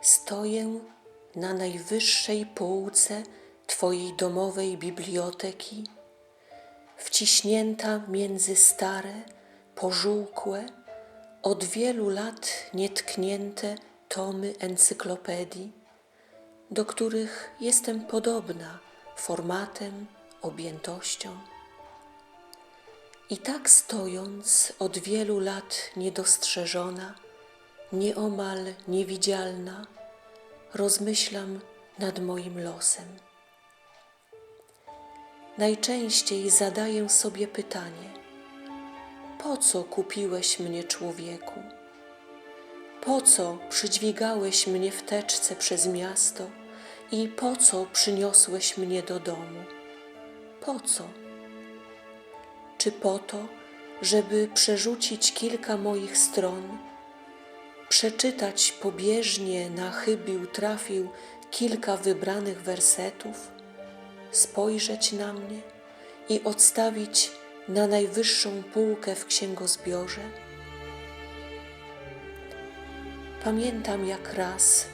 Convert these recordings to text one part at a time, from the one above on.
stoję na najwyższej półce Twojej domowej biblioteki, wciśnięta między stare, pożółkłe, od wielu lat nietknięte tomy encyklopedii, do których jestem podobna formatem, objętością. I tak stojąc od wielu lat niedostrzeżona, nieomal niewidzialna, rozmyślam nad moim losem. Najczęściej zadaję sobie pytanie: po co kupiłeś mnie, człowieku? Po co przydźwigałeś mnie w teczce przez miasto i po co przyniosłeś mnie do domu? Po co? Czy po to, żeby przerzucić kilka moich stron, przeczytać pobieżnie na chybił trafił kilka wybranych wersetów, spojrzeć na mnie i odstawić na najwyższą półkę w księgozbiorze? Pamiętam jak raz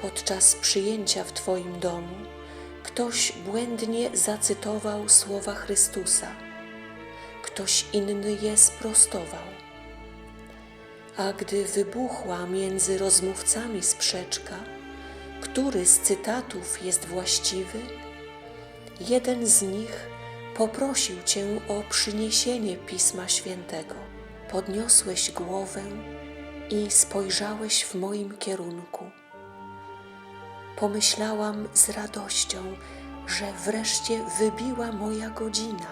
podczas przyjęcia w Twoim domu ktoś błędnie zacytował słowa Chrystusa, ktoś inny je sprostował. A gdy wybuchła między rozmówcami sprzeczka, który z cytatów jest właściwy, jeden z nich poprosił Cię o przyniesienie Pisma Świętego. Podniosłeś głowę i spojrzałeś w moim kierunku. Pomyślałam z radością, że wreszcie wybiła moja godzina,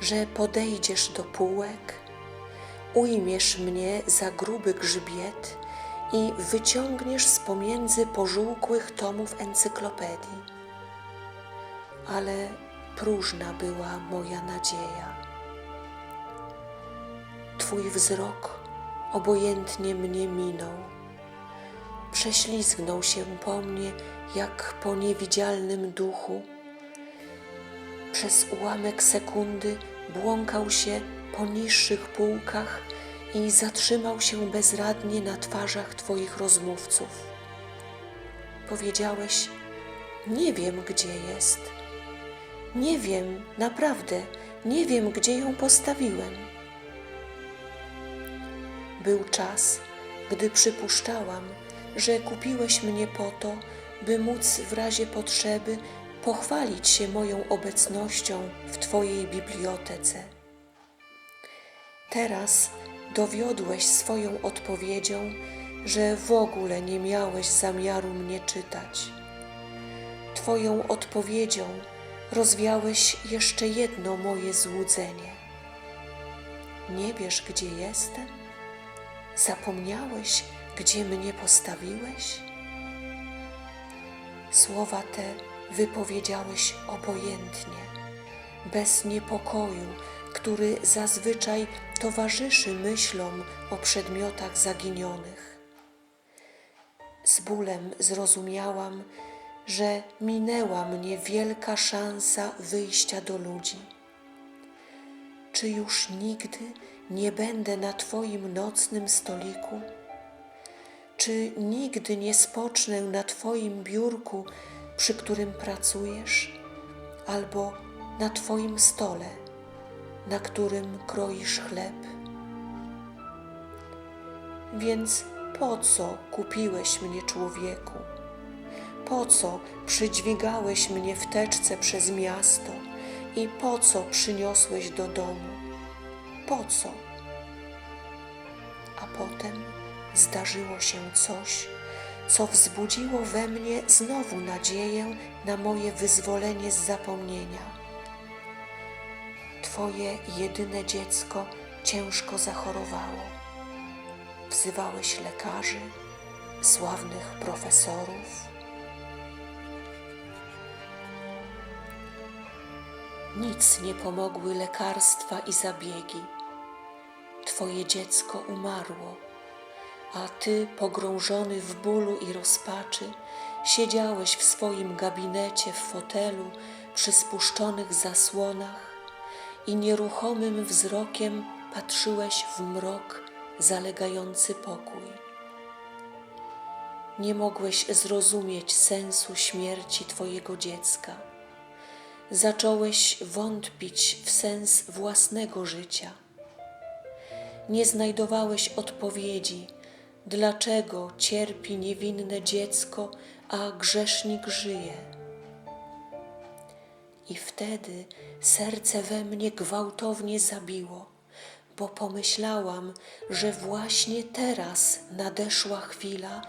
że podejdziesz do półek, ujmiesz mnie za gruby grzbiet i wyciągniesz z pomiędzy pożółkłych tomów encyklopedii. Ale próżna była moja nadzieja. Twój wzrok obojętnie mnie minął. Prześlizgnął się po mnie jak po niewidzialnym duchu. Przez ułamek sekundy błąkał się po niższych półkach i zatrzymał się bezradnie na twarzach Twoich rozmówców. Powiedziałeś: Nie wiem, gdzie jest. Nie wiem, naprawdę, nie wiem, gdzie ją postawiłem. Był czas, gdy przypuszczałam, że kupiłeś mnie po to, by móc w razie potrzeby pochwalić się moją obecnością w Twojej bibliotece. Teraz dowiodłeś swoją odpowiedzią, że w ogóle nie miałeś zamiaru mnie czytać. Twoją odpowiedzią rozwiałeś jeszcze jedno moje złudzenie. Nie wiesz, gdzie jestem? Zapomniałeś, gdzie mnie postawiłeś? Słowa te wypowiedziałeś obojętnie, bez niepokoju, który zazwyczaj towarzyszy myślom o przedmiotach zaginionych. Z bólem zrozumiałam, że minęła mnie wielka szansa wyjścia do ludzi. Czy już nigdy nie będę na Twoim nocnym stoliku? Czy nigdy nie spocznę na Twoim biurku, przy którym pracujesz, albo na Twoim stole, na którym kroisz chleb? Więc po co kupiłeś mnie, człowieku? Po co przydźwigałeś mnie w teczce przez miasto i po co przyniosłeś do domu? Po co? A potem zdarzyło się coś, co wzbudziło we mnie znowu nadzieję na moje wyzwolenie z zapomnienia. Twoje jedyne dziecko ciężko zachorowało. Wzywałeś lekarzy, sławnych profesorów. Nic nie pomogły lekarstwa i zabiegi. Twoje dziecko umarło, a Ty, pogrążony w bólu i rozpaczy, siedziałeś w swoim gabinecie w fotelu przy spuszczonych zasłonach i nieruchomym wzrokiem patrzyłeś w mrok zalegający pokój. nie mogłeś zrozumieć sensu śmierci Twojego dziecka. Zacząłeś wątpić w sens własnego życia. Nie znajdowałeś odpowiedzi, dlaczego cierpi niewinne dziecko, a grzesznik żyje. I wtedy serce we mnie gwałtownie zabiło, bo pomyślałam, że właśnie teraz nadeszła chwila,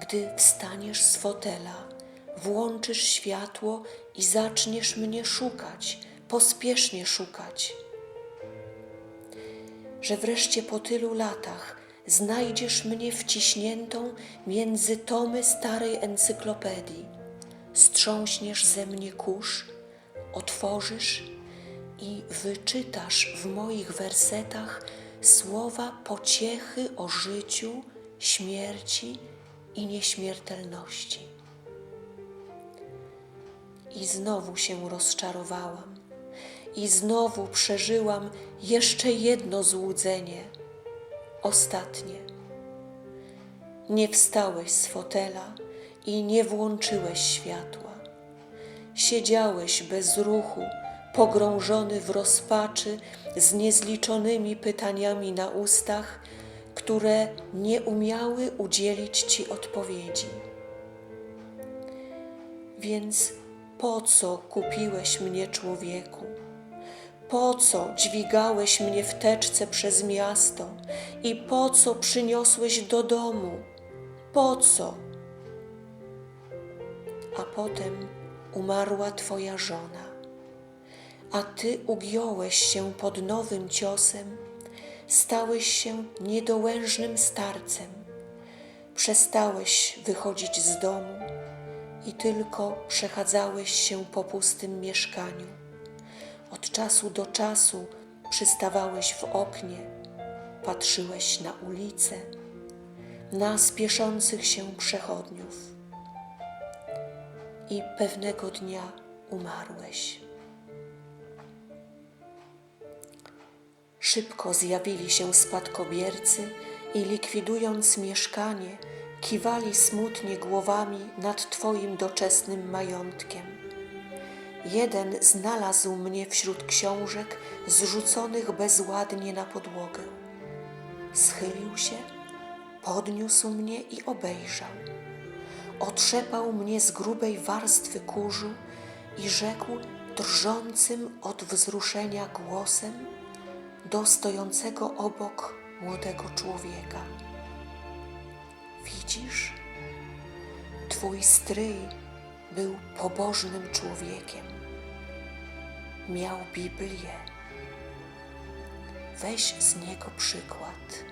gdy wstaniesz z fotela, włączysz światło i zaczniesz mnie szukać, pospiesznie szukać. Że wreszcie po tylu latach znajdziesz mnie wciśniętą między tomy starej encyklopedii. Strząśniesz ze mnie kurz, otworzysz i wyczytasz w moich wersetach słowa pociechy o życiu, śmierci i nieśmiertelności. I znowu się rozczarowałam, i znowu przeżyłam jeszcze jedno złudzenie, ostatnie. Nie wstałeś z fotela i nie włączyłeś światła. Siedziałeś bez ruchu, pogrążony w rozpaczy, z niezliczonymi pytaniami na ustach, które nie umiały udzielić ci odpowiedzi. Więc po co kupiłeś mnie, człowieku? Po co dźwigałeś mnie w teczce przez miasto i po co przyniosłeś do domu? Po co? A potem umarła Twoja żona, a Ty ugiąłeś się pod nowym ciosem, stałeś się niedołężnym starcem, przestałeś wychodzić z domu i tylko przechadzałeś się po pustym mieszkaniu. Od czasu do czasu przystawałeś w oknie, patrzyłeś na ulicę, na spieszących się przechodniów i pewnego dnia umarłeś. Szybko zjawili się spadkobiercy i likwidując mieszkanie, kiwali smutnie głowami nad Twoim doczesnym majątkiem. Jeden znalazł mnie wśród książek zrzuconych bezładnie na podłogę. Schylił się, podniósł mnie i obejrzał otrzepał mnie z grubej warstwy kurzu i rzekł drżącym od wzruszenia głosem do stojącego obok młodego człowieka. Widzisz, twój stryj był pobożnym człowiekiem. Miał Biblię. Weź z niego przykład.